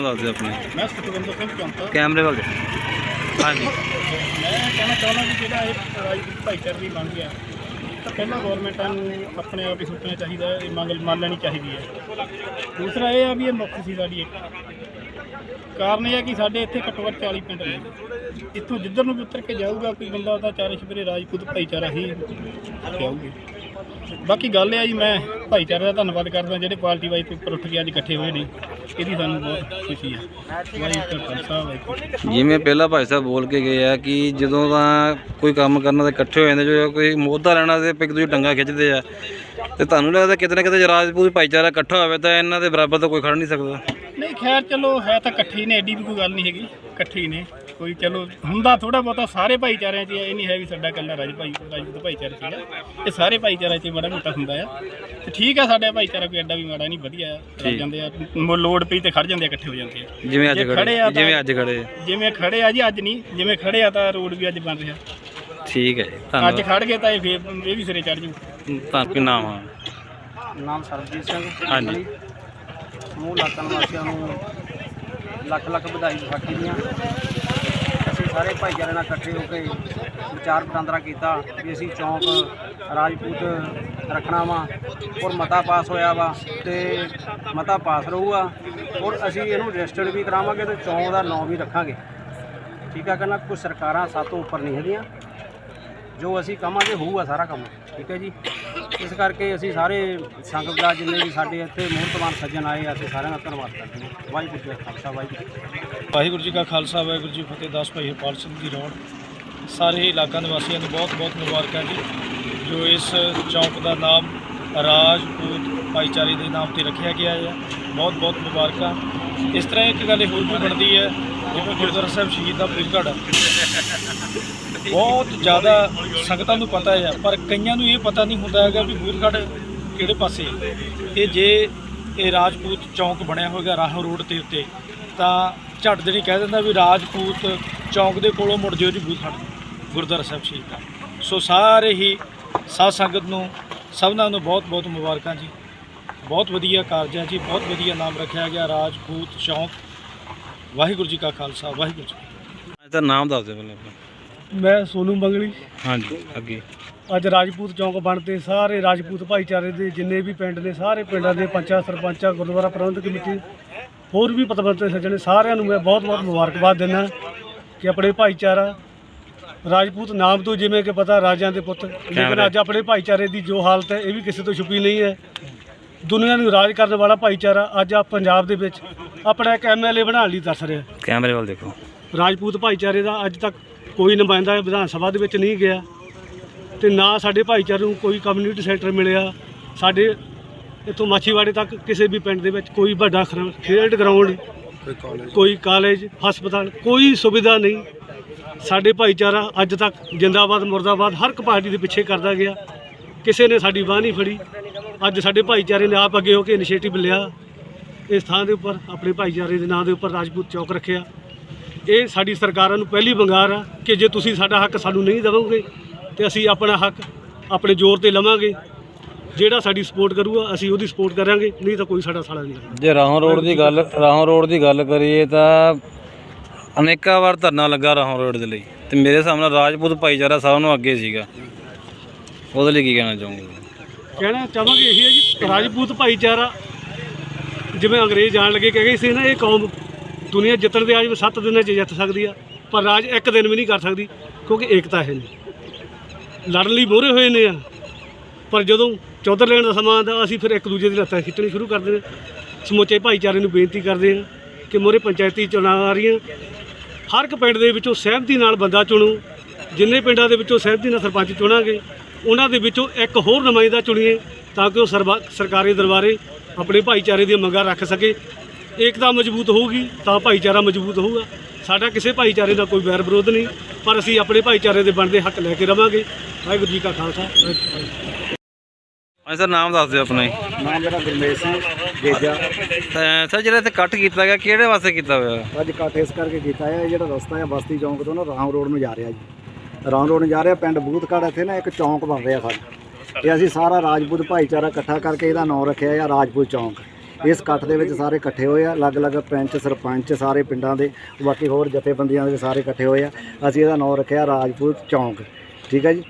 ਨਾਮ ਦੱਸ ਦਿਓ ਆਪਣੇ। ਮੈਂ ਸਤਵਿੰਦਰ ਸਿੰਘ ਚੌਂਕਾ। ਕੈਮਰੇ ਵੱਲ। ਹਾਂਜੀ। ਮੈਂ ਕਹਿਣਾ ਚਾਹੁੰਦਾ ਕਿ ਜਿਹੜਾ ਇਹ ਰਾਜਨੀਤਿਕ ਭਾਈਚਾਰੇ ਦੀ ਮੰਗ ਆ ਤਾਂ ਪਹਿਲਾਂ ਗਵਰਨਮੈਂਟਾਂ ਨੂੰ ਆਪਣੇ ਆਪ ਹੀ ਸੋਚਣਾ ਚਾਹੀਦਾ ਹੈ, ਇਹ ਮੰਗ ਮੰਨ ਲੈਣੀ ਚਾਹੀਦੀ ਹੈ। ਦੂਸਰਾ ਇਹ ਆ ਵੀ ਇਹ ਮੁੱਖ ਸੀ ਸਾਡੀ ਇੱਕ। ਕਾਰਨ ਇਹ ਹੈ ਕਿ ਸਾਡੇ ਇੱਥੇ ਘੱਟੋ ਘੱਟ 40 ਪਿੰਡ ਨੇ। ਇੱਥੋਂ ਜਿੱਧਰ ਨੂੰ ਵੀ ਉਤਰ ਕੇ ਜਾਊਗਾ ਕੋਈ ਬੰਦਾ ਉਹਦਾ ਚਾਰੇ ਛਪਰੇ ਰਾਜਪੂਤ ਭਾਈਚਾਰਾ ਹੀ ਜਾਊਗੇ। ਬਾਕੀ ਗੱਲ ਇਹ ਆ ਜੀ ਮੈਂ ਭਾਈਚਾਰੇ ਦਾ ਧੰਨਵਾਦ ਕਰਦਾ ਜਿਹੜੇ ਪਾਰਟੀ ਵਾਈਜ਼ ਉੱਪਰ ਉੱਠ ਕੇ ਅੱਜ ਇਕੱਠੇ ਹੋਏ ਨੇ। ਇਹਦੀ ਸਾਨੂੰ ਬਹੁਤ ਖੁਸ਼ੀ ਹੈ ਵਾਹਿਗੁਰੂ ਖਾਲਸਾ ਵਾਹਿਗੁਰੂ। ਜਿਵੇਂ ਪਹਿਲਾਂ ਭਾਈ ਸਾਹਿਬ ਬੋਲ ਕੇ ਗਏ ਆ ਕਿ ਜਦੋਂ ਤਾਂ ਕੋਈ ਕੰਮ ਕਰਨਾ ਤੇ ਇਕੱਠੇ ਹੋ ਜਾਂਦੇ ਜੋ ਕੋਈ ਮੋਹਦਾ ਲੈਣਾ ਤੇ ਇੱਕ ਦੂਜੇ ਟੰਗਾ ਖਿੱਚਦੇ ਆ ਤੇ ਤੁਹਾਨੂੰ ਲੱਗਦਾ ਕਿਤੇ ਨਾ ਕਿਤੇ ਰਾਜਪੂਤ ਭਾਈਚਾਰਾ ਇਕੱਠਾ ਹੋਵੇ ਤਾਂ ਇਹਨਾਂ ਦੇ ਬਰਾਬਰ ਤਾਂ ਕੋਈ ਖੜ ਨਹੀਂ ਸਕਦਾ? ਨਹੀਂ ਖੈਰ ਚਲੋ ਹੈ ਤਾਂ ਇਕੱਠੇ ਹੀ ਨੇ ਐਡੀ ਵੀ ਕੋਈ ਗੱਲ ਨਹੀਂ ਹੈਗੀ ਇਕੱਠੇ ਹੀ ਨੇ। ਕੋਈ ਚਲੋ ਹੁੰਦਾ ਥੋੜਾ ਬਹੁਤਾ ਸਾਰੇ ਭਾਈਚਾਰਿਆਂ 'ਚ ਇਹ ਨਹੀਂ ਹੈ ਵੀ ਸਾਡਾ ਇਕੱਲਾ ਰਾਜ ਭਾਈ ਰਾਜਪੂਤ ਭਾਈਚਾਰਾ ਸੀਗਾ ਇਹ ਸਾਰੇ ਭਾਈਚਾਰਿਆਂ 'ਚ ਹੀ ਮਾੜਾ ਮੋਟਾ ਹੁੰਦਾ ਆ। ਤੇ ਠੀਕ ਆ ਸਾਡਾ ਭਾਈਚਾਰਾ ਕੋਈ ਐਡਾ ਵੀ ਮਾੜਾ ਨਹੀਂ ਵਧੀਆ ਆ ਚੱਲ ਜਾਂਦੇ ਆ। ਮ- ਲੋੜ ਪਈ ਤੇ ਖੜ ਜਾਂਦੇ ਆ ਇਕੱਠੇ ਹੋ ਜਾਂਦੇ ਆ। ਜਿਵੇਂ ਅੱਜ ਜੇ ਖੜੇ ਆ ਖੜੇ ਤਾਂ- ਜਿਵੇਂ ਅੱਜ ਖੜੇ। ਜਿਵੇਂ ਖੜੇ ਆ ਜੀ ਅੱਜ ਨਹੀਂ ਜਿਵੇਂ ਖੜੇ ਆ ਤਾਂ ਰੋਡ ਵੀ ਅੱਜ ਬਣ ਰਿਹਾ। ਠੀਕ ਹੈ ਜੀ ਅੱਜ ਧੰਨਵਾਦ ਖੜ ਗਏ ਤਾਂ ਇਹ ਫੇਰ ਇਹ ਵੀ ਸਿਰੇ ਚੜ ਜੂ। ਤੁਹਾਨੂੰ ਕੀ ਨਾਮ ਆ? ਨਾਮ ਸਰਬਜੀਤ ਸਿੰਘ। ਹਾਂਜੀ। ਸਮੂਹ ਇਲਾਕਾ ਨਿਵਾਸੀਆਂ ਨੂੰ ਲੱਖ ਲੱਖ ਵਧਾਈ ਵਿਸਾਖੀ ਦੀਆਂ। ਅਸੀਂ ਸਾਰੇ ਭਾਈਚਾਰੇ ਨਾਲ ਇਕੱਠੇ ਹੋ ਕੇ ਵਿਚਾਰ ਵਟਾਂਦਰਾ ਕੀਤਾ ਵੀ ਅਸੀਂ ਚੌਂਕ, ਰਾਜਪੂਤ ਰੱਖਣਾ ਵਾ, ਔਰ ਮਤਾ ਪਾਸ ਹੋਇਆ ਵਾ ਤੇ ਮਤਾ ਪਾਸ ਰਹੂਗਾ, ਔਰ ਅਸੀਂ ਇਹਨੂੰ ਰਜਿਸਟਰਡ ਵੀ ਕਰਾਵਾਂਗੇ ਤੇ ਚੌਂਕ ਦਾ ਨਾਂ ਵੀ ਰੱਖਾਂਗੇ। ਠੀਕ ਆ ਕਹਿੰਦਾ ਕੁਝ ਸਰਕਾਰਾਂ ਸਾਤੋਂ ਉੱਪਰ ਨਹੀਂ ਹੈਗੀਆਂ। ਜੋ ਅਸੀਂ ਕਹਾਂਗੇ ਹੋਊਗਾ ਸਾਰਾ ਕੰਮ। ਠੀਕ ਹੈ ਜੀ? ਇਸ ਕਰਕੇ ਅਸੀਂ ਸਾਰੇ ਸੰਗਤ ਦਾ ਜਿੰਨੇ ਵੀ ਸਾਡੇ ਇੱਥੇ ਮੂਰਤਵਾਨ ਸੱਜਣ ਆਏ ਅਸੀਂ ਸਾਰਿਆਂ ਦਾ ਧੰਨਵਾਦ ਕਰਦੇ ਹਾਂ। ਵਾਹਿਗੁਰੂ ਜੀ ਕਾ ਖਾਲਸਾ, ਵਾਹਿਗੁਰੂ ਜੀ ਵਾਹਿਗੁਰੂ ਜੀ ਕਾ ਖਾਲਸਾ, ਵਾਹਿਗੁਰੂ ਜੀ ਕੀ ਫਤਿਹ। ਦਾਸ ਭਾਈ ਹਰਪਾਲ ਸਿੰਘ ਦੀ ਰੋਡ ਸਾਰੇ ਇਲਾਕਾ ਨਿਵਾਸੀਆਂ ਨੂੰ ਬਹੁਤ ਬਹੁਤ ਮੁਬਾਰਕਾਂ ਜੀ, ਜੋ ਇਸ ਚੌਂਕ ਦਾ ਨਾਮ ਰਾਜਪੂਤ ਭਾਈਚਾਰੇ ਦੇ ਨਾਮ ਤੇ ਰੱਖਿਆ ਗਿਆ ਹੈ। ਬਹੁਤ ਬਹੁਤ ਮੁਬਾਰਕਾਂ। ਇਸ ਤਰ੍ਹਾਂ ਇੱਕ ਗੱਲ ਹੋਰ ਵੀ ਬਣਦੀ ਹੈ, ਜਿਵੇਂ ਗੁਰਦੁਆਰਾ ਸਾਹਿਬ ਸ਼ਹੀਦ ਦਾ ਬੁੱਝਗੜ ਬਹੁਤ ਜ਼ਿਆਦਾ ਸੰਗਤਾਂ ਨੂੰ ਪਤਾ ਹੈ, ਪਰ ਕਈਆਂ ਨੂੰ ਇਹ ਪਤਾ ਨਹੀਂ ਹੁੰਦਾ ਹੈਗਾ ਵੀ ਬੂਰਗੜ ਕਿਹੜੇ ਪਾਸੇ ਹੈ। ਤੇ ਜੇ ਇਹ ਰਾਜਪੂਤ ਚੌਂਕ ਬਣਿਆ ਹੋਏਗਾ ਰਾਹੋਂ ਰੋਡ ਦੇ ਉੱਤੇ, ਤਾਂ ਝਟ ਦੇਣੀ ਕਹਿ ਦਿੰਦਾ ਵੀ ਰਾਜਪੂਤ ਚੌਂਕ ਦੇ ਕੋਲੋਂ ਮੁੜ ਜਿਓ ਜੀ ਬੂਥੜ ਗੁਰਦੁਆਰਾ ਸਾਹਿਬ ਸ਼ਹੀਦ ਦਾ। ਸੋ ਸਾਰੇ ਹੀ ਸਾਧ ਸੰਗਤ ਨੂੰ, ਸਭਨਾਂ ਨੂੰ ਬਹੁਤ ਬਹੁਤ ਮੁਬਾਰਕਾਂ ਜੀ। ਬਹੁਤ ਵਧੀਆ ਕਾਰਜ ਹੈ ਜੀ ਬਹੁਤ ਵਧੀਆ ਨਾਮ ਰੱਖਿਆ ਗਿਆ ਰਾਜਪੂਤ ਚੌਂਕ। ਵਾਹਿਗੁਰੂ ਜੀ ਕਾ ਖਾਲਸਾ ਵਾਹਿਗੁਰੂ ਜੀ। ਅੱਜ ਤਾਂ ਨਾਮ ਦੱਸ ਦਿਓ ਪਹਿਲਾਂ ਆਪਣਾ। ਮੈਂ ਸੋਨੂ ਮੰਗਲੀ। ਹਾਂਜੀ ਅੱਗੇ। ਅੱਜ ਰਾਜਪੂਤ ਚੌਂਕ ਬਣਦੇ ਸਾਰੇ ਰਾਜਪੂਤ ਭਾਈਚਾਰੇ ਦੇ ਜਿੰਨੇ ਵੀ ਪਿੰਡ ਨੇ ਸਾਰੇ ਪਿੰਡਾਂ ਦੇ ਪੰਚਾਇਤ ਸਰਪੰਚਾਂ ਗੁਰਦੁਆਰਾ ਪ੍ਰਬੰਧਕ ਕਮੇਟੀ ਹੋਰ ਵੀ ਪਤਵੰਤੇ ਸੱਜਣੇ ਸਾਰਿਆਂ ਨੂੰ ਮੈਂ ਬਹੁਤ-ਬਹੁਤ ਮੁਬਾਰਕਬਾਦ ਦਿੰਦਾ ਕਿ ਆਪਣੇ ਭਾਈਚਾਰਾ ਰਾਜਪੂਤ ਨਾਮ ਤੋਂ ਜਿਵੇਂ ਕਿ ਪਤਾ ਰਾਜਿਆਂ ਦੇ ਪੁੱਤ ਲੇਕਿਨ ਅੱਜ ਆਪਣੇ ਭਾਈਚਾਰੇ ਦੀ ਜੋ ਹਾਲਤ ਹੈ ਇਹ ਵੀ ਕਿਸੇ ਤੋਂ ਛੁਪੀ ਨਹੀਂ ਹੈ। ਦੁਨੀਆ ਨੂੰ ਰਾਜ ਕਰਨ ਵਾਲਾ ਭਾਈਚਾਰਾ ਅੱਜ ਆ ਪੰਜਾਬ ਦੇ ਵਿੱਚ ਆਪਣਾ ਇੱਕ ਐਮਐਲਏ ਬਣਾਉਣ ਲਈ ਤਰਸ ਰਿਹਾ। ਕੈਮਰੇ ਵੱਲ ਦੇਖੋ। ਰਾਜਪੂਤ ਭਾਈਚਾਰੇ ਦਾ ਅੱਜ ਤੱਕ ਕੋਈ ਨੁਮਾਇੰਦਾ ਵਿਧਾਨ ਸਭਾ ਦੇ ਵਿੱਚ ਨਹੀਂ ਗਿਆ। ਤੇ ਨਾ ਸਾਡੇ ਭਾਈਚਾਰੇ ਨੂੰ ਕੋਈ ਕਮਿਊਨਿਟੀ ਸੈਂਟਰ ਮਿਲਿਆ। ਸਾਡੇ ਇੱਥੋਂ ਮਾਛੀਵਾੜੇ ਤੱਕ ਕਿਸੇ ਵੀ ਪਿੰਡ ਦੇ ਵਿੱਚ ਕੋਈ ਵੱਡਾ ਖੇਡ ਗਰਾਊਂਡ ਕੋਈ ਕਾਲਜ ਹਸਪਤਾਲ ਕੋਈ ਸੁਵਿਧਾ ਨਹੀਂ। ਸਾਡੇ ਭਾਈਚਾਰਾ ਅੱਜ ਤੱਕ ਜਿੰਦਾਬਾਦ ਮੁਰਦਾਬਾਦ ਹਰ ਇੱਕ ਪਾਰਟੀ ਦੇ ਪਿੱਛੇ ਕਰਦਾ ਗਿਆ। ਕਿਸੇ ਨੇ ਸਾਡੀ ਬਾਹ ਨਹੀਂ ਫੜੀ। ਅੱਜ ਸਾਡੇ ਭਾਈਚਾਰੇ ਨੇ ਆਪ ਅੱਗੇ ਹੋ ਕੇ ਇਨੀਸ਼ੀਏਟਿਵ ਲਿਆ। ਇਸ ਥਾਂ ਦੇ ਉੱਪਰ ਆਪਣੇ ਭਾਈਚਾਰੇ ਦੇ ਨਾਂ ਦੇ ਉੱਪਰ ਰਾਜਪੂਤ ਚੌਕ ਰੱਖਿਆ। ਇਹ ਸਾਡੀ ਸਰਕਾਰਾਂ ਨੂੰ ਪਹਿਲੀ ਬੰਗਾਰ ਆ ਕਿ ਜੇ ਤੁਸੀਂ ਸਾਡਾ ਹੱਕ ਸਾਨੂੰ ਨਹੀਂ ਦੇਵੋਗੇ ਤੇ ਅਸੀਂ ਆਪਣਾ ਹੱਕ ਆਪਣੇ ਜ਼ੋਰ ਤੇ ਲਵਾਂਗੇ। ਜਿਹੜਾ ਸਾਡੀ ਸਪੋਰਟ ਕਰੂਗਾ, ਅਸੀਂ ਉਹਦੀ ਸਪੋਰਟ ਕਰਾਂਗੇ। ਨਹੀਂ ਤਾਂ ਕੋਈ ਸਾਡਾ ਸਾਲਾ ਨਹੀਂ ਜੇ ਰਾਹੋਂ ਰੋਡ ਦੀ ਗੱਲ, ਰਾਹੋਂ ਰੋਡ ਦੀ ਗੱਲ ਕਰੀਏ ਤਾਂ ਅਨੇਕਾਂ ਵਾਰ ਧਰਨਾ ਲੱਗਾ ਰਾਹੋਂ ਰੋਡ ਦੇ ਲਈ। ਤੇ ਮੇਰੇ ਹਿਸਾਬ ਨਾਲ ਰਾਜਪੂਤ ਭਾਈਚਾਰਾ ਸਭ ਨੂੰ ਅੱਗੇ ਸੀਗਾ। ਉਹਦੇ ਲਈ ਕੀ ਕਹਿਣਾ ਚਾਹੋਗੇ? ਕਹਿਣਾ ਚਾਹਾਂਗੇ ਇਹੀ ਹੈ ਜੀ, ਰਾਜਪੂਤ ਭਾਈਚਾਰਾ, ਜਿਵੇਂ ਅੰਗਰੇਜ਼ ਜਾਣ ਲੱਗੇ, ਕਹਿ ਗਏ ਸੀ ਨਾ, ਇਹ ਕੌਮ ਦੁਨੀਆ ਜਿੱਤਣ ਦੇ ਆਜ 7 ਦਿਨਾਂ 'ਚ ਜਿੱਤ ਸਕਦੀ ਆ, ਪਰ ਰਾਜ ਇੱਕ ਦਿਨ ਵੀ ਨਹੀਂ ਕਰ ਸਕਦੀ, ਕਿਉਂਕਿ ਏਕਤਾ ਹੈ ਨਹੀਂ। ਲੜਨ ਲਈ ਮੋਹਰੇ ਹੋਏ ਨੇ ਆ, ਪਰ ਜਦੋਂ ਚੌਧਰ ਲੈਣ ਦਾ ਸਮਾਂ ਆਉਂਦਾ, ਅਸੀਂ ਫਿਰ ਇੱਕ ਦੂਜੇ ਦੀ ਲੱਤਾਂ ਖਿੱਚਣੀ ਸ਼ੁਰੂ ਕਰਦੇ ਨੇ ਸਮੁੱਚੇ ਭਾਈਚਾਰੇ ਨੂੰ ਬੇਨਤੀ ਕਰਦੇ ਹਾਂ ਕਿ ਮੋਹਰੇ ਪੰਚਾਇਤੀ ਚੋਣਾਂ ਆ ਰਹੀਆਂ। ਹਰ ਇੱਕ ਪਿੰਡ ਦੇ ਵਿੱਚੋਂ ਸਹਿਮਤੀ ਨਾਲ ਬੰਦਾ ਚੁਣੋ, ਜਿੰਨੇ ਪਿੰਡਾਂ ਦੇ ਵਿੱਚੋਂ ਸਹਿਮਤੀ ਨਾਲ ਸਰਪੰਚ ਚੁਣਾਂਗੇ ਉਹਨਾਂ ਦੇ ਵਿੱਚੋਂ ਇੱਕ ਹੋਰ ਨੁਮਾਇੰਦਾ ਚੁਣੀਏ ਤਾਂ ਕਿ ਉਹ ਸਰਕਾਰੀ ਦਰਬਾਰੇ ਆਪਣੇ ਭਾਈਚਾਰੇ ਦੀਆਂ ਮੰਗਾਂ ਰੱਖ ਸਕੇ। ਏਕਤਾ ਮਜ਼ਬੂਤ ਹੋਊਗੀ ਤਾਂ ਭਾਈਚਾਰਾ ਮਜ਼ਬੂਤ ਹੋਊਗਾ। ਸਾਡਾ ਕਿਸੇ ਭਾਈਚਾਰੇ ਦਾ ਕੋਈ ਵੈਰ ਵਿਰੋਧ ਨਹੀਂ ਪਰ ਅਸੀਂ ਆਪਣੇ ਭਾਈਚਾਰੇ ਦੇ ਬਣਦੇ ਹੱਕ ਲੈ ਕੇ ਰਵਾਂਗੇ। ਵਾਹਿਗੁਰੂ ਜੀ ਕਾ ਖਾਲਸਾ ਹਾਂਜੀ ਸਰ ਨਾਮ ਦੱਸ ਦਿਓ ਆਪਣਾ ਜੀ ਮੈਂ ਜਿਹੜਾ ਗੁਰਮੇਸ਼ ਸਿੰਘ ਤਾਂ ਸਰ ਜਿਹੜਾ ਇੱਥੇ ਕੱਟ ਕੀਤਾ ਗਿਆ ਕਿਹੜੇ ਵਾਸਤੇ ਕੀਤਾ ਹੋਇਆ? ਅੱਜ ਇਕੱਠ ਇਸ ਕਰਕੇ ਕੀਤਾ ਹੈ ਇਹ ਜਿਹੜਾ ਰਸਤਾ ਹੈ ਬਸਤੀ ਚੌਂਕ ਤੋਂ ਨਾ ਰਾਮ ਰੋਡ ਨੂੰ ਜਾ ਰਿਹਾ ਜੀ। ਰਾਮ ਰੋਡ ਜਾ ਰਿਹਾ ਪਿੰਡ ਬੂਥਗੜ੍ਹ ਇੱਥੇ ਨਾ ਇੱਕ ਚੌਂਕ ਬਣ ਰਿਹਾ ਸਾਡਾ। ਤੇ ਅਸੀਂ ਸਾਰਾ ਰਾਜਪੂਤ ਭਾਈਚਾਰਾ ਇਕੱਠਾ ਕਰਕੇ ਇਹਦਾ ਨਾਮ ਰੱਖਿਆ ਹੈ ਰਾਜਪੂਤ ਚੌਂਕ। ਇਸ ਇਕੱਠ ਦੇ ਵਿੱਚ ਸਾਰੇ ਇਕੱਠੇ ਹੋਏ ਆ ਅਲੱਗ-ਅਲੱਗ ਪੰਚ ਸਰਪੰਚ ਸਾਰੇ ਪਿੰਡਾਂ ਦੇ ਬਾਕੀ ਹੋਰ ਜਥੇਬੰਦੀਆਂ ਦੇ ਸਾਰੇ ਇਕੱਠੇ ਹੋਏ ਆ। ਅਸੀਂ ਇਹਦਾ ਨਾਮ ਰੱਖਿਆ ਰਾਜਪੂਤ ਚੌਂਕ। ਠੀਕ ਹੈ ਜੀ?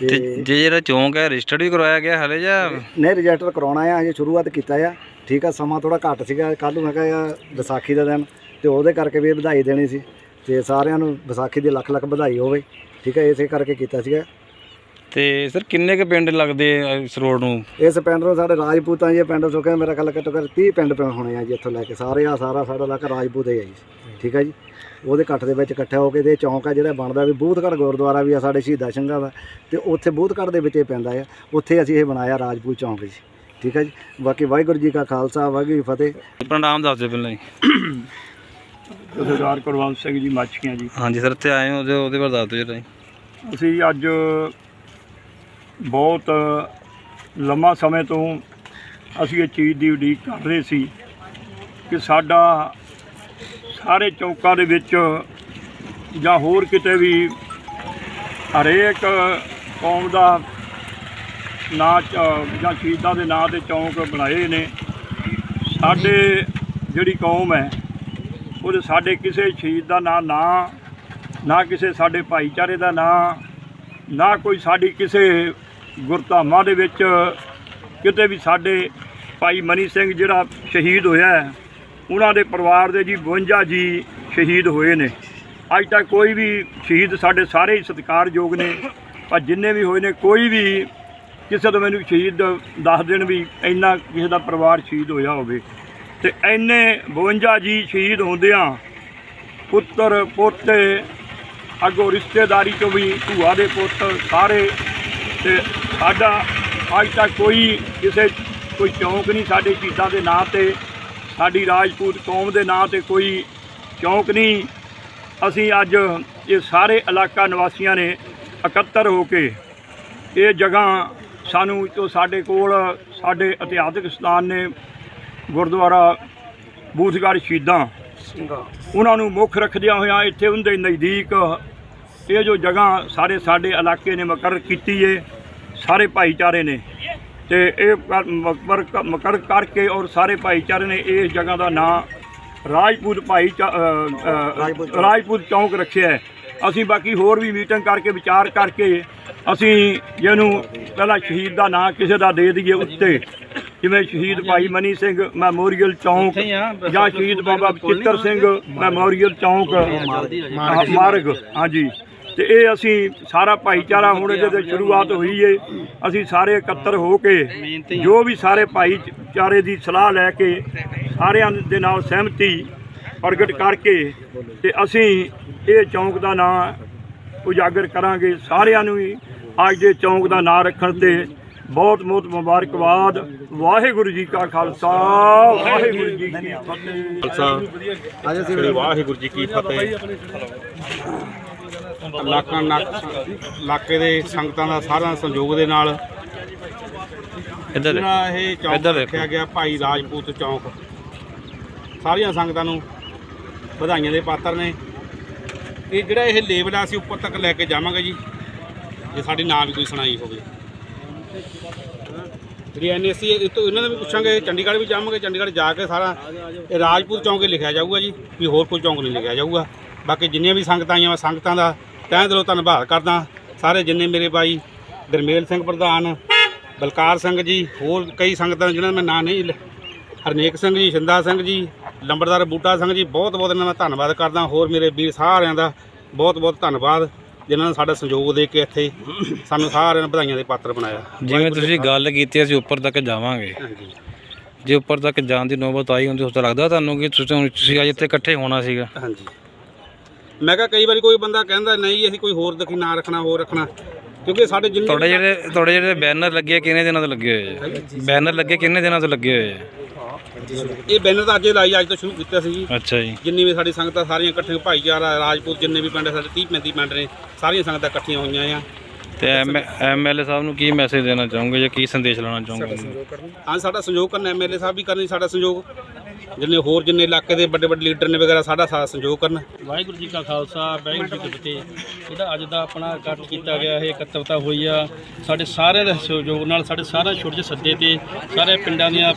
ਤੇ ਜੇ ਜਿਹੜਾ ਚੌਂਕ ਹੈ ਰਜਿਸਟਰਡ ਵੀ ਕਰਵਾਇਆ ਗਿਆ ਹਲੇ ਜਾਂ? ਨੇ ਰਜਿਸਟਰ ਕਰਾਉਣਾ ਆ ਹਜੇ ਸ਼ੁਰੂਆਤ ਕੀਤਾ ਆ। ਠੀਕ ਆ ਸਮਾਂ ਥੋੜਾ ਘੱਟ ਸੀਗਾ ਕੱਲ ਨੂੰ ਹੈਗਾ ਆ ਵਿਸਾਖੀ ਦਾ ਦਿਨ। ਤੇ ਉਹਦੇ ਕਰਕੇ ਵੀ ਵਧਾਈ ਦੇਣੀ ਸੀ। ਤੇ ਸਾਰਿਆਂ ਨੂੰ ਵਿਸਾਖੀ ਦੀ ਲੱਖ ਲੱਖ ਵਧਾਈ ਹੋਵੇ। ਠੀਕ ਹੈ ਇਸੇ ਕਰਕੇ ਕੀਤਾ ਸੀਗਾ। ਤੇ ਸਰ ਕਿੰਨੇ ਕੁ ਪਿੰਡ ਲੱਗਦੇ ਆ ਇਸ ਰੋਡ ਨੂੰ? ਇਸ ਪਿੰਡ ਨੂੰ ਸਾਡੇ ਰਾਜਪੂਤਾਂ ਜੀ ਪਿੰਡ ਸੁੱਕਿਆ ਮੇਰਾ ਖਿਆਲ ਘੱਟੋ ਘੱਟ 30 ਪਿੰਡ ਪਿੰਡ ਹੋਣੇ ਆ ਜੀ ਇੱਥੋਂ ਲੈ ਕੇ। ਸਾਰੇ ਆ ਸਾਰਾ ਸਾਡਾ ਇਲਾਕਾ ਰਾਜਪੂਤ ਹੀ ਆ ਜੀ। ਠੀਕ ਹੈ ਜੀ। ਉਹਦੇ ਇਕੱਠ ਦੇ ਵਿੱਚ ਇਕੱਠਾ ਹੋ ਕੇ ਤੇ ਇਹ ਚੌਂਕ ਆ ਜਿਹੜਾ ਬਣਦਾ ਵੀ ਬੂਥਗੜ੍ਹ ਗੁਰਦੁਆਰਾ ਵੀ ਆ ਸਾਡੇ ਸ਼ਹੀਦਾਂ ਸਿੰਘਾਂ ਦਾ। ਤੇ ਉੱਥੇ ਬੂਥਗੜ੍ਹ ਦੇ ਵਿੱਚ ਇਹ ਪੈਂਦਾ ਆ ਉੱਥੇ ਅਸੀਂ ਇਹ ਬਣਾਇਆ ਰਾਜਪੂਤ ਚੌਂਕ ਜੀ। ਠੀਕ ਹੈ ਜੀ। ਬਾਕੀ ਵਾਹਿਗੁਰੂ ਜੀ ਕਾ ਖਾਲਸਾ ਵਾਹਿਗੁਰੂ ਜੀ ਫਤਿਹ। ਆਪਣਾ ਨਾਮ ਦੱਸ ਦਿਓ ਪਹਿਲਾਂ ਜੀ। ਸਰਦਾਰ ਕੁਲਵੰਤ ਸਿੰਘ ਜੀ ਮਾਛੀਆਂ ਜੀ। ਹਾਂਜੀ ਸਰ ਇੱਥੇ ਆਏ ਹੋ ਉਹਦੇ ਉਹਦੇ ਬਾਰੇ ਦੱਸ ਦਿਓ ਜਰਾ ਜੀ। ਅਸੀਂ ਅੱਜ ਬਹੁਤ ਲੰਮਾ ਸਮੇਂ ਤੋਂ ਅਸੀਂ ਇਹ ਚੀਜ਼ ਦੀ ਉਡੀਕ ਕਰ ਰਹੇ ਸੀ ਕਿ ਸਾਡਾ ਸਾਰੇ ਚੌਕਾਂ ਦੇ ਵਿੱਚ ਜਾਂ ਹੋਰ ਕਿਤੇ ਵੀ ਹਰੇਕ ਕੌਮ ਦਾ ਨਾਂ ਜਾਂ ਸ਼ਹੀਦਾਂ ਦੇ ਨਾਂ ਤੇ ਚੌਂਕ ਬਣਾਏ ਨੇ। ਸਾਡੇ ਜਿਹੜੀ ਕੌਮ ਹੈ ਉਹਦੇ ਸਾਡੇ ਕਿਸੇ ਸ਼ਹੀਦ ਦਾ ਨਾਂ, ਨਾ ਨਾ ਕਿਸੇ ਸਾਡੇ ਭਾਈਚਾਰੇ ਦਾ ਨਾਂ, ਨਾ ਕੋਈ ਸਾਡੀ ਕਿਸੇ ਗੁਰਧਾਮਾਂ ਦੇ ਵਿੱਚ ਕਿਤੇ ਵੀ ਸਾਡੇ ਭਾਈ ਮਨੀ ਸਿੰਘ ਜਿਹੜਾ ਸ਼ਹੀਦ ਹੋਇਆ ਉਹਨਾਂ ਦੇ ਪਰਿਵਾਰ ਦੇ ਜੀ 52 ਜੀ ਸ਼ਹੀਦ ਹੋਏ ਨੇ। ਅੱਜ ਤੱਕ ਕੋਈ ਵੀ ਸ਼ਹੀਦ ਸਾਡੇ ਸਾਰੇ ਹੀ ਸਤਿਕਾਰਯੋਗ ਨੇ, ਪਰ ਜਿੰਨੇ ਵੀ ਹੋਏ ਨੇ, ਕੋਈ ਵੀ ਕਿਸੇ ਤੋਂ ਮੈਨੂੰ ਸ਼ਹੀਦ ਦੱਸ ਦੇਣ ਵੀ ਇੰਨਾ ਕਿਸੇ ਦਾ ਪਰਿਵਾਰ ਸ਼ਹੀਦ ਹੋਇਆ ਹੋਵੇ। ਤੇ ਇੰਨੇ 52 ਜੀ ਸ਼ਹੀਦ ਹੁੰਦਿਆਂ ਪੁੱਤਰ, ਪੋਤੇ, ਅੱਗੋਂ ਰਿਸ਼ਤੇਦਾਰੀ ਚੋਂ ਵੀ ਭੂਆ ਦੇ ਪੁੱਤ ਸਾਰੇ ਤੇ ਸਾਡਾ ਅੱਜ ਤੱਕ ਕੋਈ ਕਿਸੇ, ਕੋਈ ਚੌਂਕ ਨਹੀਂ ਸਾਡੇ ਸ਼ਹੀਦਾਂ ਦੇ ਨਾਂ ਤੇ, ਸਾਡੀ ਰਾਜਪੂਤ ਕੌਮ ਦੇ ਨਾਂ ਤੇ ਕੋਈ ਚੌਂਕ ਨਹੀਂ। ਅਸੀਂ ਅੱਜ ਇਹ ਸਾਰੇ ਇਲਾਕਾ ਨਿਵਾਸੀਆਂ ਨੇ ਇਕੱਤਰ ਹੋ ਕੇ ਇਹ ਜਗ੍ਹਾ ਸਾਨੂੰ ਜੋ ਸਾਡੇ ਕੋਲ ਸਾਡੇ ਇਤਿਹਾਸਕ ਸਥਾਨ ਨੇ ਗੁਰਦੁਆਰਾ ਬੂਥਗੜ੍ਹ ਸ਼ਹੀਦਾਂ। ਉਹਨਾਂ ਨੂੰ ਮੁੱਖ ਰੱਖਦਿਆਂ ਹੋਇਆਂ ਇੱਥੇ ਉਹਦੇ ਨਜ਼ਦੀਕ ਇਹ ਜੋ ਜਗ੍ਹਾ ਸਾਰੇ ਸਾਡੇ ਇਲਾਕੇ ਨੇ ਮੁਕਰਰ ਕੀਤੀ ਏ ਸਾਰੇ ਭਾਈਚਾਰੇ ਨੇ। ਤੇ ਇਹ ਕਰ- ਮੁਕਰ ਮੁਕਰਰ ਕਰਕੇ ਔਰ ਸਾਰੇ ਭਾਈਚਾਰੇ ਨੇ ਇਸ ਜਗ੍ਹਾ ਦਾ ਨਾਂ ਰਾਜਪੂਤ ਭਾਈ ਰਾਜਪੂਤ ਚੌਂਕ। ਰਾਜਪੂਤ ਚੌਂਕ ਰੱਖਿਆ ਹੈ। ਅਸੀਂ ਬਾਕੀ ਹੋਰ ਵੀ ਮੀਟਿੰਗ ਕਰਕੇ ਵਿਚਾਰ ਕਰਕੇ ਅਸੀਂ ਜਿਹਨੂੰ ਪਹਿਲਾਂ ਸ਼ਹੀਦ ਦਾ ਨਾਂ ਕਿਸੇ ਦਾ ਦੇ ਦਈਏ ਉੱਤੇ ਜਿਵੇਂ ਸ਼ਹੀਦ ਭਾਈ ਮਨੀ ਸਿੰਘ ਮੈਮੋਰੀਅਲ ਚੌਂਕ ਜਾਂ ਸ਼ਹੀਦ ਬਾਬਾ ਚਿੱਤਰ ਸਿੰਘ ਮੈਮੋਰੀਅਲ ਚੌਂਕ ਮਾਰਗ ਹਾਂਜੀ। ਤੇ ਇਹ ਅਸੀਂ ਸਾਰਾ ਭਾਈਚਾਰਾ ਹੁਣ ਜਦੋਂ ਸ਼ੁਰੂਆਤ ਹੋਈ ਏ। ਅਸੀਂ ਸਾਰੇ ਇਕੱਤਰ ਹੋ ਕੇ ਜੋ ਵੀ ਸਾਰੇ ਭਾਈਚਾਰੇ ਦੀ ਸਲਾਹ ਲੈ ਕੇ ਸਾਰਿਆਂ ਦੇ ਨਾਲ ਸਹਿਮਤੀ ਪ੍ਰਗਟ ਕਰਕੇ ਤੇ ਅਸੀਂ ਇਹ ਚੌਂਕ ਦਾ ਨਾਂ ਉਜਾਗਰ ਕਰਾਂਗੇ। ਸਾਰਿਆਂ ਨੂੰ ਹੀ ਅੱਜ ਦੇ ਚੌਂਕ ਦਾ ਨਾਂ ਰੱਖਣ ਤੇ ਬਹੁਤ ਬਹੁਤ ਮੁਬਾਰਕਬਾਦ। ਵਾਹਿਗੁਰੂ ਜੀ ਕਾ ਖਾਲਸਾ ਵਾਹਿਗੁਰੂ ਜੀ ਕੀ ਫਤਿਹ। ਅੱਜ ਅਸੀਂ ਸ੍ਰੀ ਵਾਹਿਗੁਰੂ ਜੀ ਕੀ ਫਤਿਹ। ਇਲਾਕਾ ਨਾ- ਇਲਾਕੇ ਦੇ ਸੰਗਤਾਂ ਦਾ ਸਾਰਾ ਸੰਯੋਗ ਦੇ ਨਾਲ ਇੱਧਰ। ਜਿਹੜਾ ਇਹ ਚੌਂਕ ਇੱਧਰ। ਰੱਖਿਆ ਗਿਆ ਭਾਈ ਰਾਜਪੂਤ ਚੌਂਕ। ਸਾਰੀਆਂ ਸੰਗਤਾਂ ਨੂੰ ਵਧਾਈਆਂ ਦੇ ਪਾਤਰ ਨੇ। ਇਹ ਜਿਹੜਾ ਇਹ ਲੇਬਲ ਆ ਅਸੀਂ ਉੱਪਰ ਤੱਕ ਲੈ ਕੇ ਜਾਵਾਂਗੇ ਜੀ ਜੇ ਸਾਡੀ ਨਾਂ ਵੀ ਕੋਈ ਸੁਣਾਈ ਹੋਵੇ। ਜਿਹੜੀ ਸੀ ਇਹ ਤੋਂ ਇਹਨਾਂ ਦਾ ਵੀ ਪੁੱਛਾਂਗੇ, ਚੰਡੀਗੜ੍ਹ ਵੀ ਜਾਵਾਂਗੇ, ਚੰਡੀਗੜ੍ਹ ਜਾ ਕੇ ਸਾਰਾ ਇਹ ਰਾਜਪੂਤ ਚੌਂਕ ਹੀ ਲਿਖਿਆ ਜਾਊਗਾ ਜੀ, ਵੀ ਹੋਰ ਕੋਈ ਚੌਂਕ ਨਹੀਂ ਲਿਖਿਆ ਜਾਊਗਾ। ਬਾਕੀ ਜਿੰਨੀਆਂ ਵੀ ਸੰਗਤਾਂ ਆਈਆਂ ਮੈਂ ਸੰਗਤਾਂ ਦਾ ਤਹਿ ਦਿਲੋਂ ਧੰਨਵਾਦ ਕਰਦਾ। ਸਾਰੇ ਜਿੰਨੇ ਮੇਰੇ ਭਾਈ ਗਰਮੇਲ ਸਿੰਘ ਪ੍ਰਧਾਨ, ਬਲਕਾਰ ਸਿੰਘ ਜੀ, ਹੋਰ ਕਈ ਸੰਗਤਾਂ ਜਿਨ੍ਹਾਂ ਦਾ ਮੈਂ ਨਾਂ ਨਹੀਂ ਹਰਨੇਕ ਸਿੰਘ ਜੀ, ਸ਼ਿੰਦਾ ਸਿੰਘ ਜੀ, ਲੰਬੜਦਾਰ ਬੂਟਾ ਸਿੰਘ ਜੀ ਬਹੁਤ ਬਹੁਤ ਇਹਨਾਂ ਦਾ ਧੰਨਵਾਦ ਕਰਦਾ। ਹੋਰ ਮੇਰੇ ਵੀਰ ਸਾਰਿਆਂ ਦਾ ਬਹੁਤ ਬਹੁਤ ਧੰਨਵਾਦ। ਜਿਨ੍ਹਾਂ ਨੇ ਸਾਡਾ ਸਹਿਯੋਗ ਦੇ ਕੇ ਇੱਥੇ ਸਾਨੂੰ ਸਾਰਿਆਂ ਨੂੰ ਵਧਾਈਆਂ ਦੇ ਪਾਤਰ ਬਣਾਇਆ। ਜਿਵੇਂ ਤੁਸੀਂ ਗੱਲ ਕੀਤੀ ਅਸੀਂ ਉੱਪਰ ਤੱਕ ਜਾਵਾਂਗੇ। ਹਾਂਜੀ। ਜੇ ਉੱਪਰ ਤੱਕ ਜਾਣ ਦੀ ਨੌਬਤ ਆਈ ਹੁੰਦੀ ਉਸ ਤਾਂ ਲੱਗਦਾ ਤੁਹਾਨੂੰ ਕਿ ਤੁਸੀਂ ਤੁਸੀਂ ਅੱਜ ਇੱਥੇ ਇਕੱਠੇ ਹੋਣਾ ਸੀਗਾ। ਹਾਂਜੀ। ਮੈਂ ਕਿਹਾ ਕਈ ਵਾਰੀ ਕੋਈ ਬੰਦਾ ਕਹਿੰਦਾ ਨਹੀਂ ਅਸੀਂ ਕੋਈ ਹੋਰ ਦੇਖੀ ਨਾ ਰੱਖਣਾ ਹੋਰ ਰੱਖਣਾ। ਕਿਉਂਕਿ ਸਾਡੇ ਜਿੰਨੇ ਤੁਹਾਡੇ ਜਿਹੜੇ ਤੁਹਾਡੇ ਜਿਹੜੇ ਬੈਨਰ ਲੱਗੇ ਆ, ਕਿੰਨੇ ਦਿਨਾਂ ਤੋਂ ਲੱਗੇ ਹੋਏ ਆ? ਬੈਨਰ ਲੱਗੇ ਕਿੰਨੇ ਦਿਨਾਂ ਤੋਂ ਲੱਗੇ ਹੋਏ ਆ? ਇਹ ਬੈਨਰ ਤਾਂ ਅੱਜ ਲਾਈ ਅੱਜ ਤੋਂ ਸ਼ੁਰੂ ਕੀਤਾ ਸੀ ਜੀ। ਅੱਛਾ ਜੀ। ਜਿੰਨੀ ਵੀ ਸਾਡੀ ਸੰਗਤਾਂ ਸਾਰੀਆਂ ਇਕੱਠੀਆਂ ਭਾਈਚਾਰਾ ਰਾਜਪੂਤ ਜਿੰਨੇ ਵੀ ਪਿੰਡ ਸਾਡੇ 30 35 ਪਿੰਡ ਨੇ ਸਾਰੀਆਂ ਸੰਗਤਾਂ ਇਕੱਠੀਆਂ ਹੋਈਆਂ ਆ। ਤੇ ਐਮਐਲਏ ਸਾਹਿਬ ਨੂੰ ਕੀ ਮੈਸੇਜ ਦੇਣਾ ਚਾਹੋਗੇ ਜਾਂ ਕੀ ਸੰਦੇਸ਼ ਲਾਉਣਾ ਚਾਹੋਗੇ? ਹਾਂ ਸਾਡਾ ਸਹਿਯੋਗ ਕਰਨਾ ਐਮਐਲਏ ਸਾਹਿਬ ਵੀ ਕਰਨੀ ਸਾਡਾ ਸਹਿਯੋਗ। ਜਿੰਨੇ ਹੋਰ ਜਿੰਨੇ ਇਲਾਕੇ ਦੇ ਵੱਡੇ ਵੱਡੇ ਲੀਡਰ ਨੇ ਵਗੈਰਾ ਸਾਡਾ ਸਾਥ ਸੰਯੋਗ ਕਰਨ। ਵਾਹਿਗੁਰੂ ਜੀ ਕਾ ਖਾਲਸਾ, ਵਾਹਿਗੁਰੂ ਜੀ ਕੀ ਫਤਿਹ। ਜਿਹੜਾ ਅੱਜ ਦਾ ਆਪਣਾ ਇਕੱਠ ਕੀਤਾ ਗਿਆ, ਇਹ ਇਕੱਤਰਤਾ ਹੋਈ ਆ। ਸਾਡੇ ਸਾਰਿਆਂ ਦੇ ਸਹਿਯੋਗ ਨਾਲ ਸਾਡੇ ਸਾਰਾ ਛੋਟੇ ਜਿਹੇ ਸੱਦੇ ਤੇ ਸਾਰੇ ਪਿੰਡਾਂ ਦੀਆਂ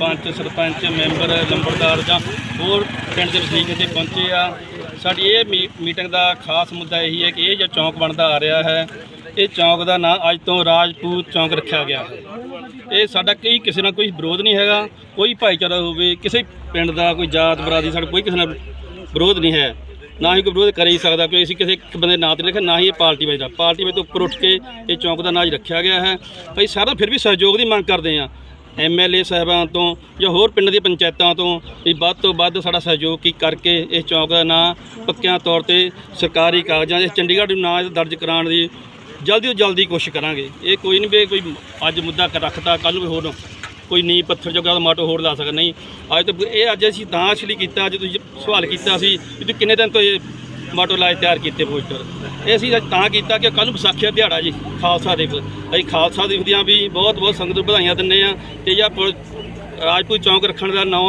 ਪੰਚ, ਸਰਪੰਚ, ਮੈਂਬਰ, ਲੰਬੜਦਾਰ ਜਾਂ ਹੋਰ ਪਿੰਡ ਦੇ ਵਸਨੀਕ ਇੱਥੇ ਪਹੁੰਚੇ ਆ। ਸਾਡੀ ਇਹ ਮੀ- ਮੀਟਿੰਗ ਦਾ ਖਾਸ ਮੁੱਦਾ ਇਹੀ ਹੈ ਕਿ ਇਹ ਜੋ ਚੌਂਕ ਬਣਦਾ ਆ ਰਿਹਾ ਹੈ, ਇਹ ਚੌਂਕ ਦਾ ਨਾਂ ਅੱਜ ਤੋਂ ਰਾਜਪੂਤ ਚੌਂਕ ਰੱਖਿਆ ਗਿਆ ਹੈ। ਇਹ ਸਾਡਾ ਕੋਈ ਕਿਸੇ ਨਾਲ ਕੋਈ ਵਿਰੋਧ ਨਹੀਂ ਹੈਗਾ, ਕੋਈ ਭਾਈਚਾਰਾ ਹੋਵੇ, ਕਿਸੇ ਪਿੰਡ ਦਾ, ਕੋਈ ਜਾਤ ਬਰਾਦਰੀ ਸਾਡਾ ਕੋਈ ਕਿਸੇ ਨਾਲ ਵਿਰੋਧ ਨਹੀਂ ਹੈ। ਨਾ ਹੀ ਕੋਈ ਵਿਰੋਧ ਕਰ ਹੀ ਸਕਦਾ, ਕੋਈ ਅਸੀਂ ਕਿਸੇ ਇੱਕ ਬੰਦੇ ਦੇ ਨਾਂ ਤੇ ਲਿਖਿਆ ਨਾ ਹੀ ਇਹ ਪਾਰਟੀ ਵਜਦਾ ਪਾਰਟੀ ਵਜੇ ਤੋਂ ਉੱਪਰ ਉੱਠ ਕੇ ਇਹ ਚੌਂਕ ਦਾ ਨਾਜ ਰੱਖਿਆ ਗਿਆ ਹੈ। ਅਸੀਂ ਸਾਰਾ ਫਿਰ ਵੀ ਸਹਿਯੋਗ ਦੀ ਮੰਗ ਕਰਦੇ ਹਾਂ। ਐਮਐਲਏ ਸਾਹਿਬਾਂ ਤੋਂ ਜਾਂ ਹੋਰ ਪਿੰਡ ਦੀਆਂ ਪੰਚਾਇਤਾਂ ਤੋਂ ਵੀ ਵੱਧ ਤੋਂ ਵੱਧ ਸਾਡਾ ਸਹਿਯੋਗ ਕੀ ਕਰਕੇ ਇਸ ਚੌਂਕ ਦਾ ਨਾਂ ਪੱਕਿਆਂ ਤੌਰ ਤੇ ਸਰਕਾਰੀ ਕਾਗਜ਼ਾਂ 'ਚ ਚੰਡੀਗੜ੍ਹ ਨੂੰ ਨਾਂ ਦਰਜ ਕਰਾਉਣ ਦੀ ਜਲਦੀ ਤੋਂ ਜਲਦੀ ਕੋਸ਼ਿਸ਼ ਕਰਾਂਗੇ। ਇਹ ਕੋਈ ਨਹੀਂ ਵੀ ਕੋਈ ਅੱਜ ਮੁੱਦਾ ਕ- ਰੱਖਤਾ ਕੱਲ ਨੂੰ ਵੀ ਹੋਰ ਕੋਈ ਨੀ ਪੱਥਰ ਜੋਗਾ ਦਾ ਮਾਟੋ ਹੋਰ ਲਾ ਸਕਦਾ। ਨਹੀਂ, ਅੱਜ ਤਾਂ ਇਹ ਅੱਜ ਅਸੀਂ ਤਾਂ ਅਸਲੀ ਕੀਤਾ, ਅੱਜ ਤੁਸੀਂ ਸਵਾਲ ਕੀਤਾ ਸੀ ਵੀ ਤੁਸੀਂ ਕਿੰਨੇ ਦਿਨ ਤੋਂ ਇਹ ਮਾਟੋ ਲਾਏ ਤਿਆਰ ਕੀਤੇ ਪੋਸਟਰ। ਇਹ ਅਸੀਂ ਅੱਜ ਤਾਂ ਕੀਤਾ ਕਿ ਕੱਲ ਨੂੰ ਵਿਸਾਖੀ ਦਿਹਾੜਾ ਜੀ, ਖਾਲਸਾ ਦਿਵਸ। ਅਸੀਂ ਖਾਲਸਾ ਦਿਵਸ ਦੀਆਂ ਵੀ ਬਹੁਤ ਬਹੁਤ ਸੰਗਤ ਨੂੰ ਵਧਾਈਆਂ ਦਿੰਦੇ ਆ ਤੇ ਜਾਂ ਰਾਜਪੂਤ ਚੌਂਕ ਰੱਖਣ ਦਾ ਨਾਂ,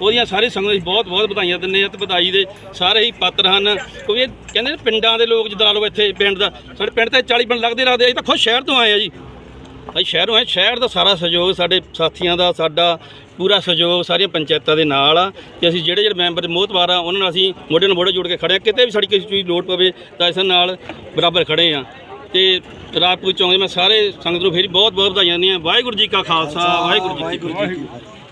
ਉਹਦੀਆਂ ਸਾਰੀ ਸੰਗਤ ਨੂੰ ਅਸੀਂ ਬਹੁਤ ਬਹੁਤ ਵਧਾਈਆਂ ਦਿੰਦੇ ਆ ਤੇ ਵਧਾਈ ਦੇ ਸਾਰੇ ਹੀ ਪਾਤਰ ਹਨ। ਕਿਉਂਕਿ ਇਹ ਕਹਿੰਦੇ ਨੇ ਪਿੰਡਾਂ ਦੇ ਲੋਕ, ਜਿੱਦਾਂ ਲਾ ਲਓ ਇੱਥੇ ਪਿੰਡ ਦਾ, ਸਾਡੇ ਪਿੰਡ ਤੇ 40 ਪਿੰਡ ਲੱਗਦੇ ਲੱਗਦੇ ਅਸੀਂ ਤਾਂ ਖੁਦ ਸ਼ਹਿਰ ਤੋਂ ਆਏ ਆ ਜੀ। ਅਸੀਂ ਸ਼ਹਿਰੋਂ ਆਏ, ਸ਼ਹਿਰ ਦਾ ਸਾਰਾ ਸਹਿਯੋਗ ਸਾਡੇ ਸਾਥੀਆਂ ਦਾ, ਸਾਡਾ ਪੂਰਾ ਸਹਿਯੋਗ ਸਾਰੀਆਂ ਪੰਚਾਇਤਾਂ ਦੇ ਨਾਲ ਆ ਕਿ ਅਸੀਂ ਜਿਹੜੇ ਜਿਹੜੇ ਮੈਂਬਰ ਮੋਹਤਵਾਰ ਆ, ਉਹਨਾਂ ਨਾਲ ਅਸੀਂ ਮੋਢੇ ਨਾਲ ਮੋਢੇ ਜੋੜ ਕੇ ਖੜੇ ਆ। ਕਿਤੇ ਵੀ ਸਾਡੀ ਕਿਸੇ ਚੀਜ਼ ਲੋੜ ਪਵੇ ਤਾਂ ਇਸ ਨਾਲ ਬਰਾਬਰ ਖੜੇ ਆ। ਤੇ ਰਾਜਪੂਤ ਚੌਂਕ ਦੇ ਮੈਂ ਸਾਰੇ ਸੰਗਤ ਨੂੰ ਫੇਰ ਬਹੁਤ ਬਹੁਤ ਵਧਾਈਆਂ ਦਿੰਦੀਆਂ ਵਾਹਿਗੁਰੂ ਜੀ ਕਾ ਖਾਲਸਾ ਵਾਹਿਗੁਰੂ ਜੀ ਕੀ ਫਤਿਹ।